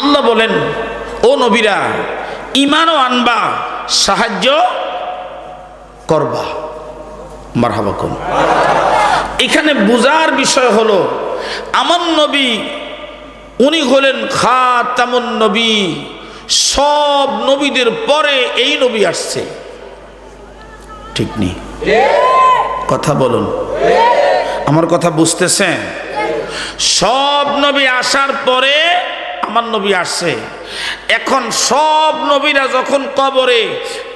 আল্লাহ বলেন, ও নবীরা ইমানও আনবা, সাহায্য করবা। মারহাবাকুম। এখানে বুজার বিষয় হলো, আমার নবী, উনি হলেন খাতামুন নবী, সব নবীদের পরে এই নবী আসছে। ঠিক নেই কথা বলুন। আমার কথা বুঝতেছেন? সব নবী আসার পরে আমার নবী আসছে। এখন সব নবীরা যখন কবরে,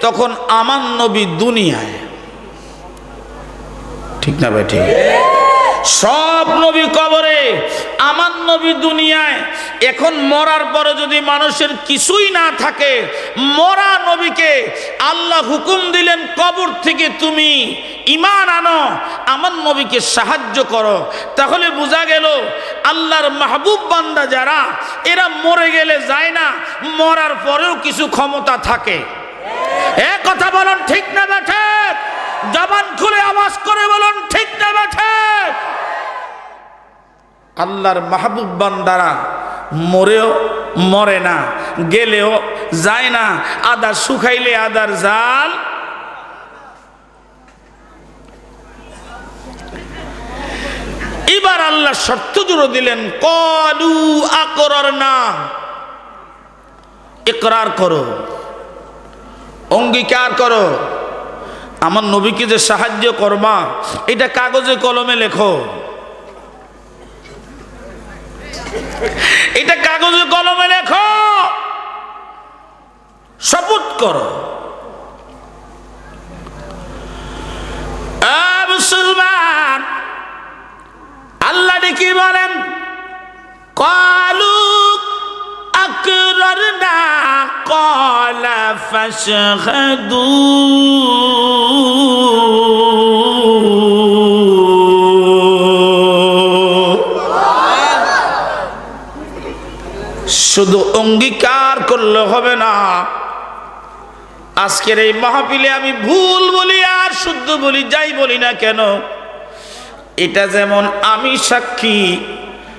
তখন আমার নবী দুনিয়ায়। ঠিক না ভাই, ঠিক? সব নবী কবরে, আমার নবী দুনিয়ায়। এখন মরার পরে যদি মানুষের কিছুই না থাকে, মরা নবীকে আল্লাহ হুকুম দিলেন, কবর থেকে তুমি ইমান আনো, আমার নবীকে সাহায্য করো। তাহলে বোঝা গেল, আল্লাহর মাহবুব বান্দা যারা, এরা মরে গেলে যায় না, মরার পরেও কিছু ক্ষমতা থাকে। এ কথা বলুন, ঠিক না বেঠে জবান খুলে আওয়াজ করে বলুন, ঠিক না বেঠে? আল্লাহর মাহবুব বান্দারা মরেও মরে না, গেলেও যায় না আদার শুকাইলে আদার জাল। এবার আল্লাহ শর্ত জুড়ে দিলেন, কলু আকরার না একরার করো, অঙ্গীকার করো। আমার নবীকে যে সাহায্য করবা, এটা কাগজে কলমে লেখো। এটা কাগজে কলমে লেখো। শপথ করো। মুসলমান, আল্লাহ কি বলেন, কলু কলা ফাশহাদু শুধু অঙ্গীকার করলে হবে না, আজকের এই মাহফিলে আমি ভুল বলি আর শুদ্ধ বলি, যাই বলি না কেন, এটা যেমন আমি সাক্ষী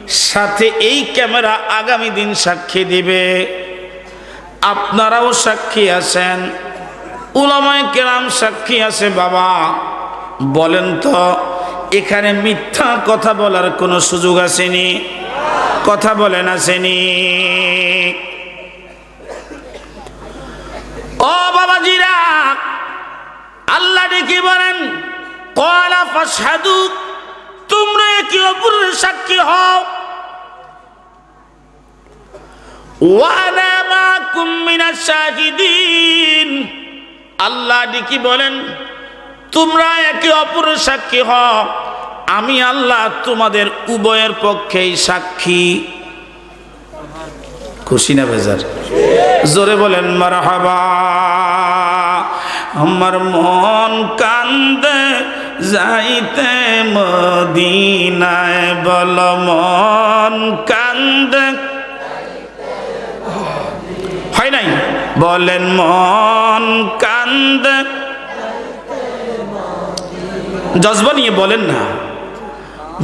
সাথে এই ক্যামেরা আগামী দিন সাক্ষী দিবে। আপনারাও সাক্ষী আছেন। উলামায় কেরাম সাক্ষী আছে বাবা। বলেন তো, এখানে মিথ্যা কথা বলার কোনো সুযোগ আসেনি? কথা বলেন আসেনি? ও বাবাজিরা, আল্লাহ ডেকে বলেন, কলা ফাসাদু তোমরা একে অপরের সাক্ষী হও। ওয়ানা মাকুম মিনাশ আল্লাহ ডেকে বলেন, তোমরা একে অপরের সাক্ষী হও। আমি আল্লাহ তোমাদের উভয়ের পক্ষেই সাক্ষী। খুশি না বেজার? জোরে বলেন, মারহাবা। আমার মন কান্দে যাইতে মদিনায় বল, মন কান্দে হয় নাই? বলেন, মন কান্দে। জজবা নিয়ে বলেন না।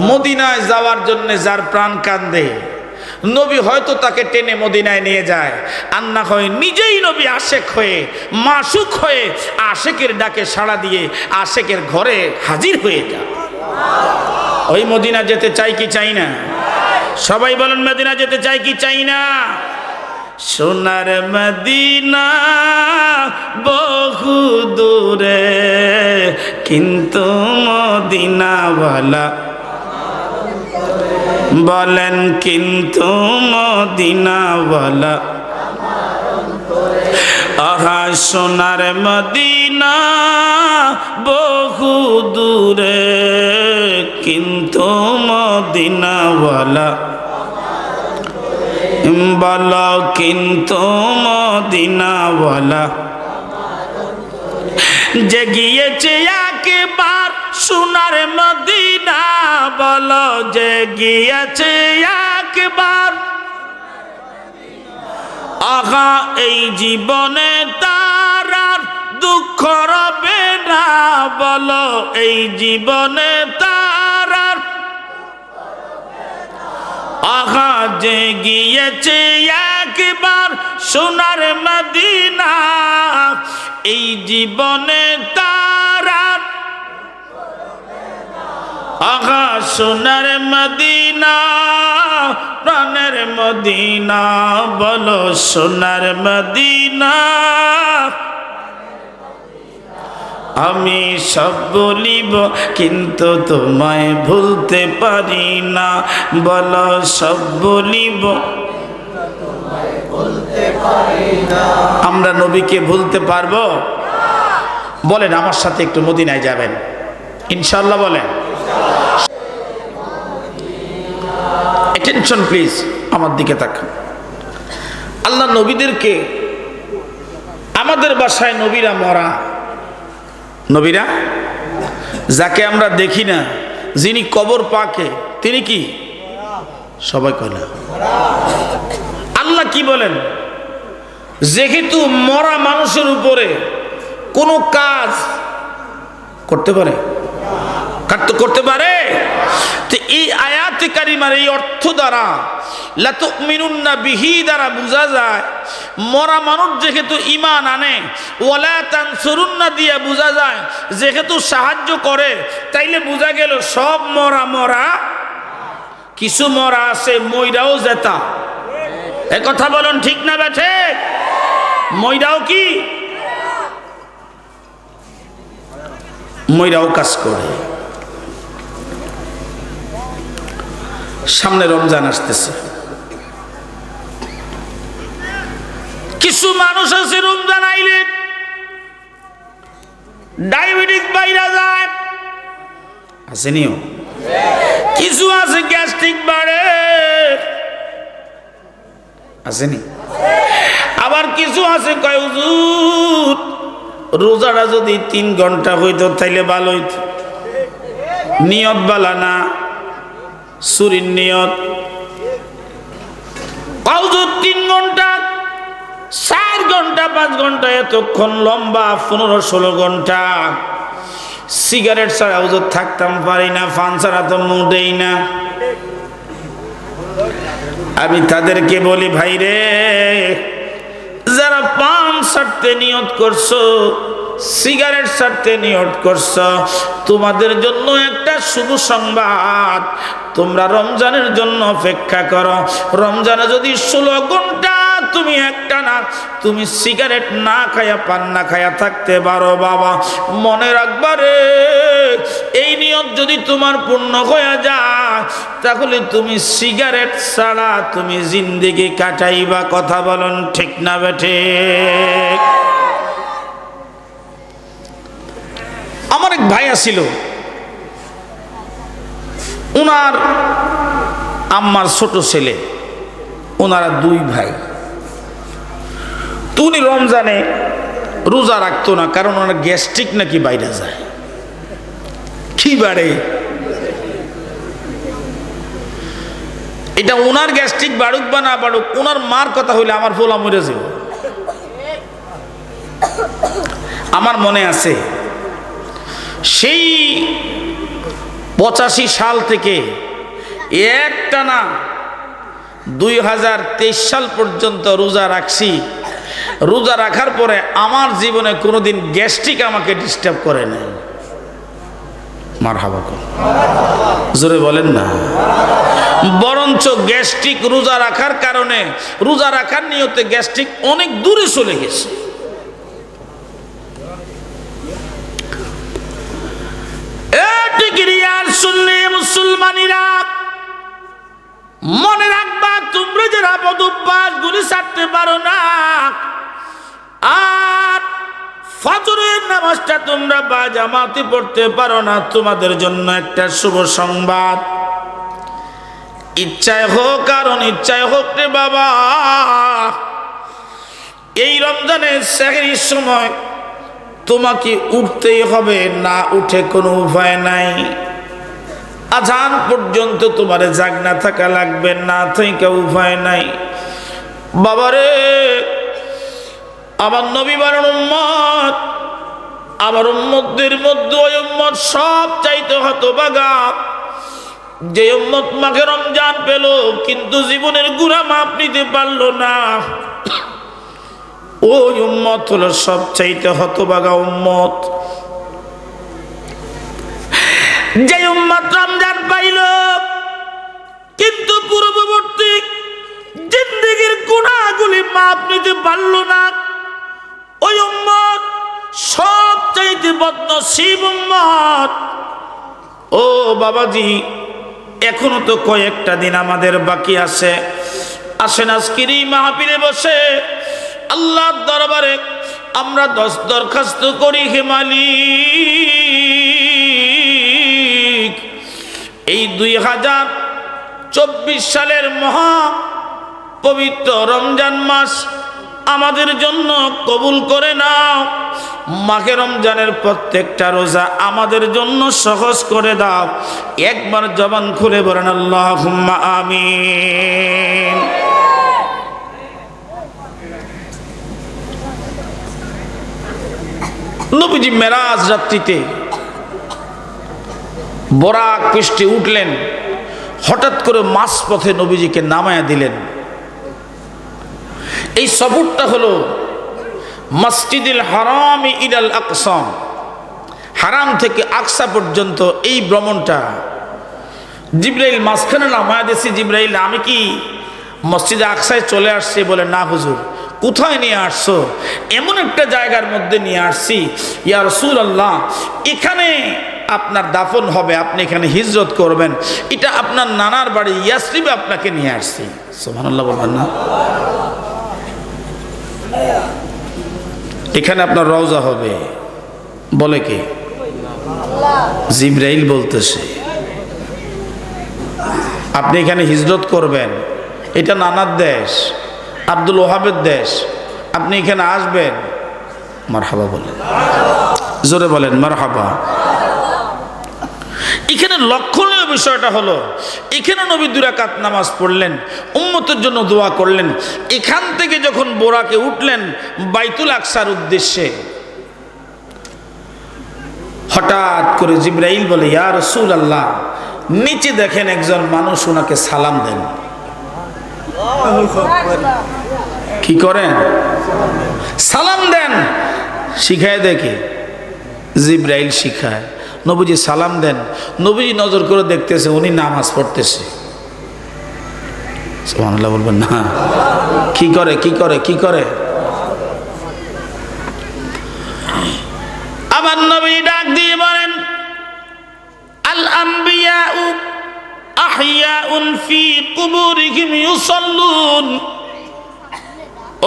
মদিনায় যাওয়ার জন্য যার প্রাণ কান্দে, নবী হয়তো তাকে টেনে মদিনায় নিয়ে যায়। আর না হয় নিজেই নবী আশেক হয়ে, মাসুক হয়ে, আশেকের ডাকে সাড়া দিয়ে আশেকের ঘরে হাজির হয়ে যায়। ওই মদিনা যেতে চাই কি চাই না? সবাই বলেন, মদিনা যেতে চাই কি চাই না? সোনার মদিনা বহু দূরে, কিন্তু মদিনাওয়ালা বলেন, কিন্তু মদিনাওয়ালা আহা, সোনার মদিনা বহু দূরে, কিন্তু মদিনাওয়ালা বল, কিন্তু মদিনাওয়ালা। যে গিয়েছে একবার সোনার মদিনা বল যে গিয়েছে একবার। আগা এই জীবনে তার দুঃখ রবে না, বলো, এই জীবনে তার যে গিয়েছে এক একবার সোনার মদিনা। এই জীবনে আগা সোনার মদিনা, প্রাণের মদিনা, বলো সোনার মদিনা। আমি সব বলিব, কিন্তু তোমায় ভুলতে পারি না। বলো, সব বলিব। আমরা নবীকে ভুলতে পারব? বলেন, আমার সাথে একটু মদিনায় যাবেন। ইনশাল্লাহ বলেন। অ্যাটেনশন প্লিজ আমার দিকে তাকান। আল্লাহ নবীদেরকে, আমাদের বাসায় নবীরা মরা। নবীরা, যাকে আমরা দেখি না, যিনি কবর পাকে, তিনি কি? সবাই কয় আল্লাহ কি বলেন? যেহেতু মরা মানুষের উপরে কোনো কাজ করতে পারে কাটতে করতে পারে? তো এই আয়াতে কারিমার এই অর্থ দ্বারা লাতুমিনুন্না বিহি দ্বারা বোঝা যায়, মরা মানুষ যেহেতু ইমান আনে, ওয়ালা তানসুরুন্না দিয়ে বোঝা যায়, যেহেতু সাহায্য করে, তাইলে বোঝা গেল সব মরা মরা, কিছু মরা আছে মইরাও জেতা। এ কথা বলুন ঠিক না বেঠে মইরাও কি? মইরাও কাজ করে। সামনে রমজান আসতেছে। কিছু মানুষ আছে রমজান আইলে ডায়াবেটিস বাইরা যায়। আসেনিও? কিছু আছে গ্যাস্ট্রিক বাড়ে। আসেনি? আবার কিছু আছে কয়, হুজুর, রোজাটা যদি তিন ঘণ্টা হইতো তাইলে ভালো হইতো। নিয়ত বালা না। সুরির নিয়ত। তিন ঘণ্টা, চার ঘণ্টা, পাঁচ ঘণ্টা, এতক্ষণ লম্বা, পনেরো, ষোলো ঘণ্টা। সিগারেট ছাড়া হুজুর থাকতাম পারি না, ফান ছাড়া তো মোটেই না। আমি তাদেরকে বলি ভাই রে যারা পান ছাড়তে নিয়ত করছ সিগারেট ছাড়তে নিয়ত করছ। তোমাদের জন্য একটা শুভ সংবাদ। তোমরা রমজানের জন্য অপেক্ষা করো। রমজানে যদি ষোলো ঘণ্টা তুমি একটা না তুমি সিগারেট না খায়া, পান না খায়া থাকতে পারো বাবা। মনে রাখবারে এই নিয়ত যদি তোমার পূর্ণ হয়ে যায়, তাহলে তুমি সিগারেট ছাড়া তুমি জিন্দিগি কাটাইবা। কথা বলুন ঠিক না বেঠে আমার এক ভাই আছিল। ওনার আম্মার ছোট ছেলে ওনারা দুই ভাই। তো উনি রমজানে রোজা রাখতো না, কারণ ওনার গ্যাস্ট্রিক নাকি বাইরে যায়। কি বাড়ে? এটা ওনার গ্যাস্ট্রিক বাড়ুক বা না বাড়ুক ওনার মার কথা হইলে আমার ফোলা মরে যাব। আমার মনে আছে সেই পঁচাশি সাল থেকে একটা না দুই হাজার তেইশ সাল পর্যন্ত রোজা রাখছি। রোজা রাখার পরে আমার জীবনে কোনোদিন গ্যাস্ট্রিক আমাকে ডিস্টার্ব করে নাই। মার হাবা জোরে বলেন না। বরঞ্চ গ্যাস্ট্রিক রোজা রাখার কারণে, রোজা রাখার নিয়তে গ্যাস্ট্রিক অনেক দূরে চলে গেছে। শুনলে মুসলমানিরা, মনে রাখবা তোমরা যারা বদভ্যাস গুলি ছাড়তে পারো না, আর ফজরের নামাজটা তোমরা বা জামাতে পড়তে পারো না, তোমাদের জন্য একটা শুভ সংবাদ। ইচ্ছায় হোক আর অনিচ্ছায় হোক রে বাবা, এই রমজানের সেহরির সময় তোমাকে উঠতেই হবে, না উঠে কোনো উপায় নাই। আজান পর্যন্ত তোমার জাগ না থাকা লাগবে, না থেকে উপায় নাই। বাবারে, আমার নবী বারণ উম্মত, আমার উম্মতদের মধ্যে ওই উম্মত সব চাইতে হতো বাগা যে উম্মত মাকে রমজান পেল, কিন্তু জীবনের গুণা মাপ নিতে পারল না। ওই উম্মত হলো সবচাইতে হতবাগা উম্মত। যে উম্মত রমজান পাইল, কিন্তু পূর্ববর্তী জিন্দিগির গুণাগুলি মাপ নিতে পারল না। ওই উম্মত সব চাইতে বদনসিব উম্মত। ও বাবাজি, এখনও তো কয়েকটা দিন আমাদের বাকি আছে। আসেন আজকের এই মাহফিলে বসে আল্লাহর দরবারে আমরা দশ দরখাস্ত করি হে মালিক। এই দুই হাজার চব্বিশ সালের মহা পবিত্র রমজান মাস আমাদের জন্য কবুল করে নাও। মাকে রমজানের প্রত্যেকটা রোজা আমাদের জন্য সহজ করে দাও। একবার জবান খুলে বলেন আল্লাহ আমিন। নবীজি মেরাজ রাত্রিতে বরাক পৃষ্ঠে উঠলেন, হঠাৎ করে মাস পথে নবীজিকে নামায়া দিলেন। এই সফরটা হলো মসজিদুল হারাম ইলাল আকসাম হারাম থেকে আকসা পর্যন্ত এই ভ্রমণটা। জিব্রাইল মাঝখানে নামায়া দিয়েছি, জিব্রাইল, আমি কি মসজিদে আকসায় চলে আসছি বলে? না, হুজুর। কোথায় নিয়ে আসছো? এমন একটা জায়গার মধ্যে নিয়ে আসছি। ইয়া রসুল আল্লাহ এখানে আপনার দাফন হবে, আপনি এখানে হিজরত করবেন। এটা আপনার নানার বাড়ি, ইয়াসরিবে আপনাকে নিয়ে আসছি। সোহানাল্লাহ বলবেন না। এখানে আপনার রওজা হবে। বলে কে? জিব্রাইল বলতেছে। আপনি এখানে হিজরত করবেন। এটা নানার দেশ। আব্দুল ওহাবের দেশ। আপনি এখানে আসবেন? মার হাবা বলেন জোরে বলেন মার হাবা এখানে লক্ষণীয় বিষয়টা হলো, এখানে নবী দুরাকাত নামাজ পড়লেন, উম্মতের জন্য দোয়া করলেন। এখান থেকে যখন বোরাকে উঠলেন, বাইতুল আকসার উদ্দেশ্যে, হঠাৎ করে জিব্রাইল বলে, ইয়া রসুল আল্লাহ নিচে দেখেন একজন মানুষ ওনাকে সালাম দেন। কি করেন? সালাম দেন। শিখায় দেখে। জিব্রাইল শিখায়। নবুজি সালাম দেন। নবুজি নজর করে দেখতেছে, উনি নামাজ পড়তেছে। বলবেন, না। কি করে কি করে কি করে? আমার নবী ডাক দিয়ে বলেন আল আম্বিয়াউ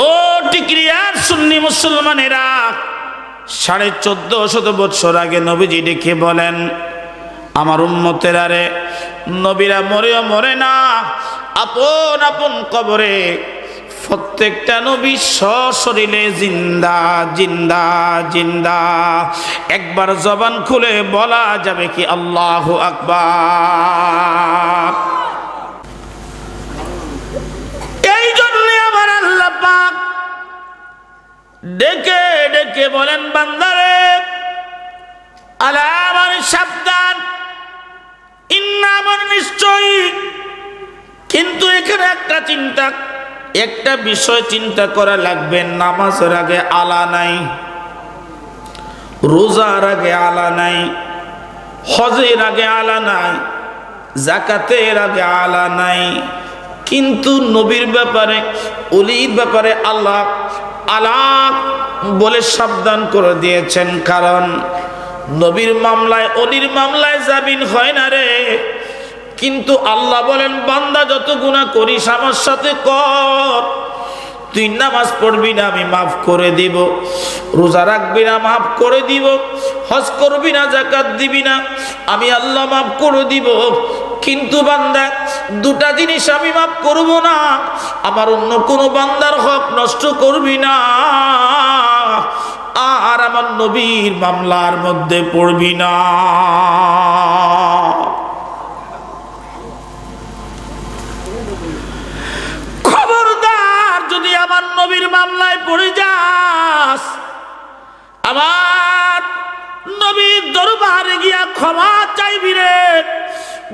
ও সুন্নি মুসলমানেরা, সাড়ে চোদ্দ শত বৎসর আগে নবীজি ডেকে বলেন, আমার উম্মতের আরে নবীরা মরেও মরে না, আপন আপন কবরে প্রত্যেকটা নবী সশরীরে জিন্দা জিন্দা জিন্দা। একবার জবান খুলে বলা যাবে কি আল্লাহ আকবার? চিন্তা, একটা বিষয় চিন্তা করা লাগবে, নামাজের আগে আলা নাই, রোজার আগে আলা নাই, হজের আগে আলা নাই, জাকাতের আগে আলা নাই। কিন্তু নবীর ব্যাপারে, অলির ব্যাপারে আল্লাহ আলাপ বলে সাবধান করে দিয়েছেন। কারণ নবীর মামলায়, অলির মামলায় জামিন হয় না রে। কিন্তু আল্লাহ বলেন, বান্দা যত গুণা করিস আমার সাথে কর। তুই নামাজ পড়বি না, আমি মাফ করে দিব। রোজা রাখবি না, মাফ করে দিব। হজ করবি না জাকাত দিবি না, আমি আল্লাহ মাফ করে দিব। কিন্তু বান্দা, দুটা জিনিস আমি মাফ করব না, আমার অন্য কোনো বান্দার হক নষ্ট করবি না। আর আমার নবীর মামলার মধ্যে পড়বি না খবরদার যদি আমার নবীর মামলায় পড়ে যাস। আমার নবীর দরবারে গিয়া ক্ষমা চাইবি রে।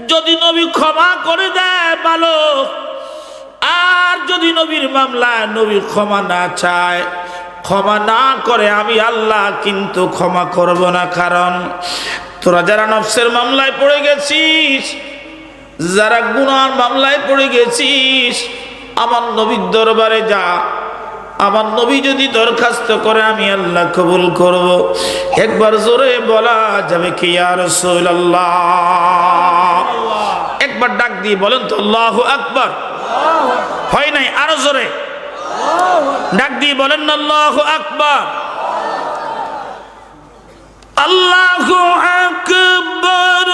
যদি নবী ক্ষমা করে দেয় ভালো। আর যদি নবীর মামলায় নবী ক্ষমা না চায়, ক্ষমা না করে আমি আল্লাহ কিন্তু ক্ষমা করব না। কারণ তোরা যারা নফসের মামলায় পড়ে গেছিস, যারা গুনার মামলায় পড়ে গেছিস, আমার নবীর দরবারে যা। আমার নবী যদি দরখাস্ত করে, আমি আল্লাহ কবুল করব। একবার জোরে বলা যাবে কি আর একবার ডাক দিয়ে বলেন তো, আল্লাহ আকবার। হয় নাই, আরও জোরে। ডাক দিয়ে বলেন, আল্লাহ আকবার। আল্লাহ আকবর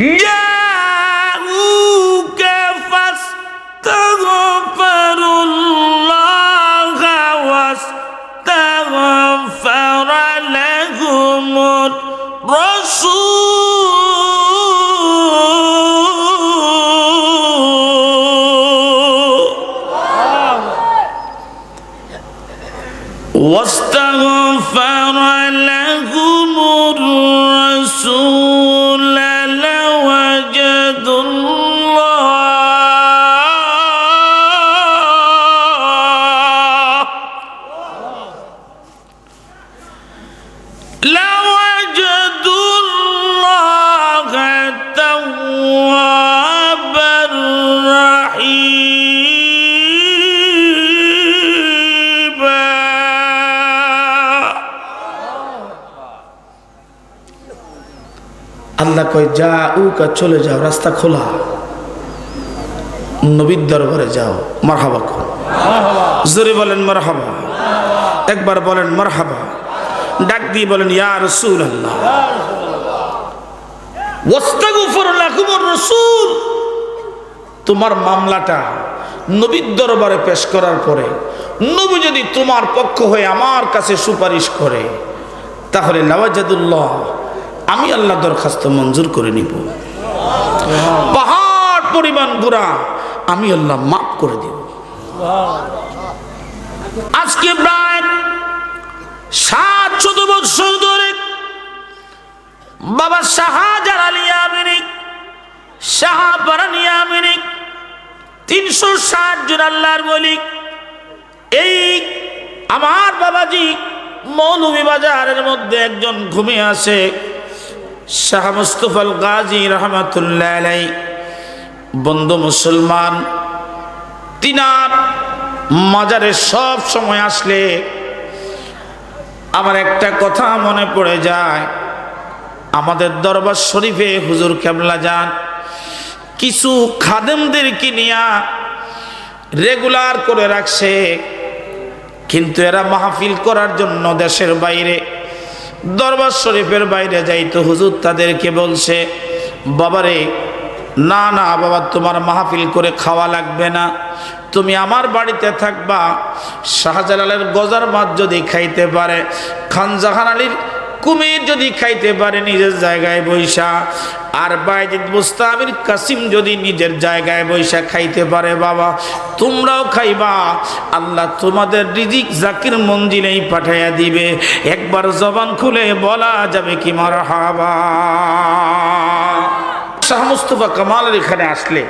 Yeah! কয় যা উকা চলে যাও, রাস্তা খোলা। নবীর দরবারে যাও, মারহাবা কর। জোরে বলেন, মারহাবা। একবার বলেন, মারহাবা। ডাক দিয়ে বলেন, ইয়া রসুল আল্লাহ রাসূল। তোমার মামলাটা নবীর দরবারে পেশ করার পরে নবী যদি তোমার পক্ষ হয়ে আমার কাছে সুপারিশ করে, তাহলে লাওয়াজাদুল্লাহ আমি আল্লাহ দরখাস্ত মঞ্জুর করে নিব। পাহাড় পরিমাণ গুড়া আমি আল্লাহ মাফ করে দিব। আজকে প্রায় সাত শত বৎসর ধরে বাবা শাহজার আলী আমিনিক শাহবারানি আমিনিক তিনশো ষাট জন আল্লাহর বলি এই আমার বাবাজি মৌলভী বাজারের মধ্যে একজন ঘুমিয়ে আছে। শাহ মুস্তফাল গাজী রহমতুল্লাহ বন্ধু মুসলমান, তিনার মাজারে সব সময় আসলে আমার একটা কথা মনে পড়ে যায়। আমাদের দরবার শরীফে হুজুর কেবলা যান, কিছু খাদেমদেরকে নিয়া রেগুলার করে রাখছে, কিন্তু এরা মাহফিল করার জন্য দেশের বাইরে দরবার শরীফের বাইরে যাইতো, হুজুর তাদেরকে বলছে, বাবারে, না না, বাবা, তোমার মাহফিল করে খাওয়া লাগবে না। তুমি আমার বাড়িতে থাকবা, শাহজালালের গজার মাছ যদি খাইতে পারে, খানজাহান আলীর কুমির যদি খাইতে পারে নিজের জায়গায় বৈশা, আর বাইজিদ মুস্তামির কাসিম যদি নিজের জায়গায় বৈশা খাইতে পারে বাবা, তোমরাও খাইবা। আল্লাহ তোমাদের রিজিক জাকির মঞ্জিলেই পাঠাইয়া দিবে। একবার জবান খুলে বলা যাবে কি মার হাবা শাহ মুস্তফা কামালের এখানে আসলে।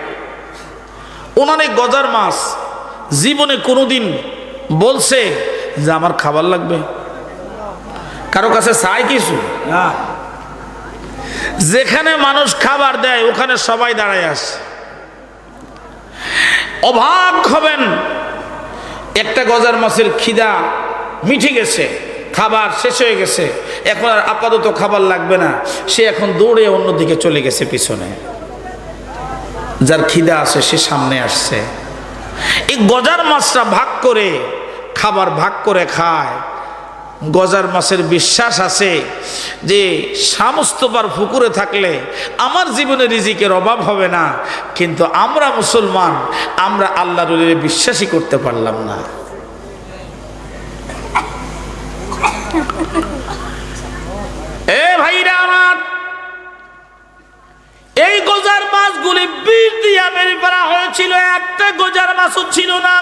ওনার গজার মাছ, জীবনে কোনোদিন বলছে যে আমার খাবার লাগবে। কারও কাছে চাই কিছু? যেখানে মানুষ খাবার দেয় ওখানে সবাই দাঁড়ায় আসে। অবাক হবেন একটা গজার মাছের খিদা মিঠে গেছে খাবার শেষ হয়ে গেছে এখন আর আপাতত খাবার লাগবে না। সে এখন দৌড়ে অন্যদিকে চলে গেছে পিছনে। যার খিদা আছে সে সামনে আসছে। এই গজার মাছটা ভাগ করে খাবার ভাগ করে খায়। গজার মাছের বিশ্বাস আছে যে সমস্তবার পুকুরে থাকলে আমার জীবনে রিজিকের অভাব হবে না, কিন্তু আমরা মুসলমান, আমরা আল্লাহ রুলের বিশ্বাসই করতে পারলাম না। এ ভাইরা আমার, এই গোজার মাছগুলি বিষ দিয়া মেরে ফেলা হয়েছিল, একটা গোজার মাছও ছিল না।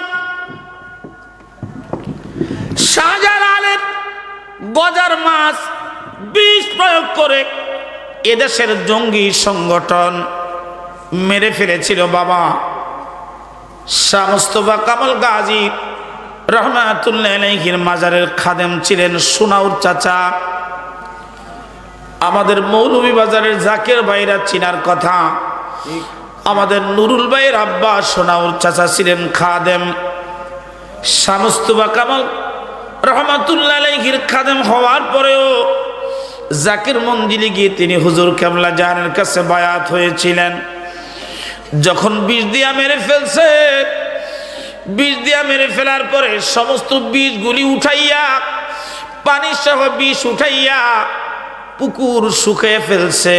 শাহজালালের গজার মাছ বিষ প্রয়োগ করে এদেশের জঙ্গি সংগঠন মেরে ফেলেছিল বাবা। শামস্তফা কামাল গাজী রহমাতুল্লাহির মাজারের খাদেম ছিলেন সোনাউর চাচা। আমাদের মৌলভী বাজারের জাকের ভাইরা চিনার কথা। আমাদের নুরুল ভাইয়ের আব্বা সোনাউর চাচা ছিলেন খাদেম। শামস্তফা কামাল রহমাতুল্লাহ খাদেম হওয়ার পরেও জাকির মঞ্জিলে গিয়ে তিনি হুজুর কেমলা জাহানের কাছে বায়াত হয়েছিলেন। যখন বিষ দিয়া মেরে ফেলছে, বিষ দিয়া মেরে ফেলার পরে সমস্ত বীজগুলি উঠাইয়া পানির সহ বিষ উঠাইয়া পুকুর শুকিয়ে ফেলছে।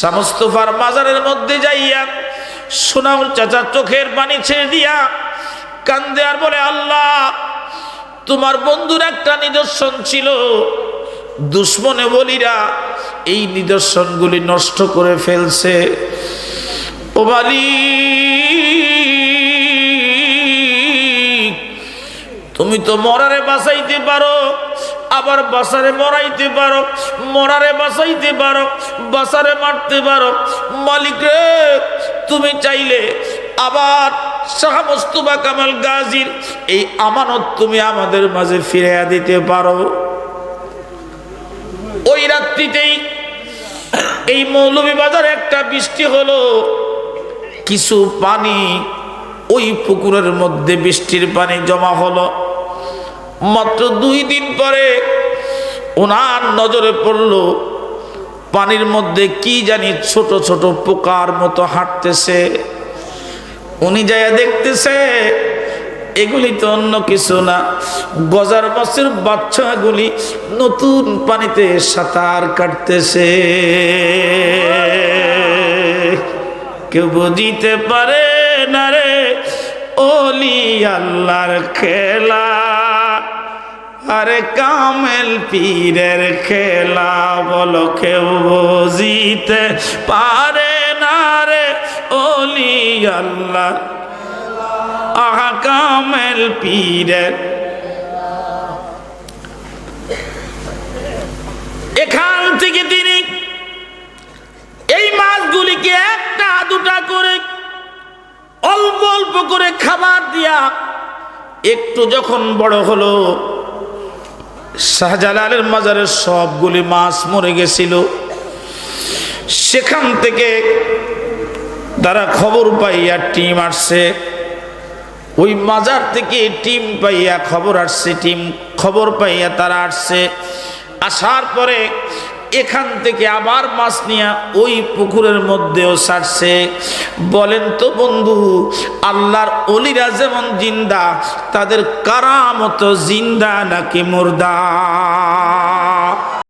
সমস্ত ফার বাজারের মধ্যে যাইয়া সোনার চাচা চোখের পানি ছেড়ে দিয়া কান্দে আর বলে, আল্লাহ তোমার বন্ধুর একটা নিদর্শন ছিল। দুশ্মনে বলিরা এই নিদর্শনগুলি নষ্ট করে ফেলছে। ও তুমি তো মরারে বাঁচাইতে পারো, আবার বাসারে মরাইতে পারো, মরারে বাঁচাইতে পারো বাসারে মারতে পারো। মালিক রে, তুমি চাইলে আবার শাহ মোস্তফা কামাল গাজীর, এই আমানত তুমি আমাদের মাঝে ফিরে দিতে পারো। ওই রাত্রিতেই এই মৌলভীবাজারে একটা বৃষ্টি হলো। কিছু পানি ওই পুকুরের মধ্যে বৃষ্টির পানি জমা হলো। মাত্র দুই দিন পরে ওনার নজরে পড়ল, পানির মধ্যে কি জানি ছোট ছোট পোকার মতো হাঁটতেছে। উনি যাইয়া দেখতেছে, এগুলি তো অন্য কিছু না। গজার মাছের বাচ্চাগুলি নতুন পানিতে সাঁতার কাটতেছে। কেউ বুঝিতে পারে না রে ওলি আল্লাহর খেলা। আরে কামেল পীরের খেলা বলো, কেউ বুঝিতে পারে না ওলি আল্লাহ আহা কামেল পীরের এখান থেকে তিনি এই মাছগুলিকে একটা, দুটা করে অল্প অল্প করে খাবার দিয়া একটু যখন বড় হলো, শাহজালালের মাজারে সবগুলি মাছ মরে গেছিল। সেখান থেকে তারা খবর পাইয়া টিম আসছে। ওই মাজার থেকে টিম পাইয়া খবর আসছে, টিম খবর পাইয়া তারা আসছে। আসার পরে এখান থেকে আবার মাছ নিয়ে ওই পুকুরের মধ্যেও ছাড়ছে বলেন তো বন্ধু, আল্লাহর অলিরা যেমন জিন্দা, তাদের কারামতো জিন্দা নাকি মুর্দা?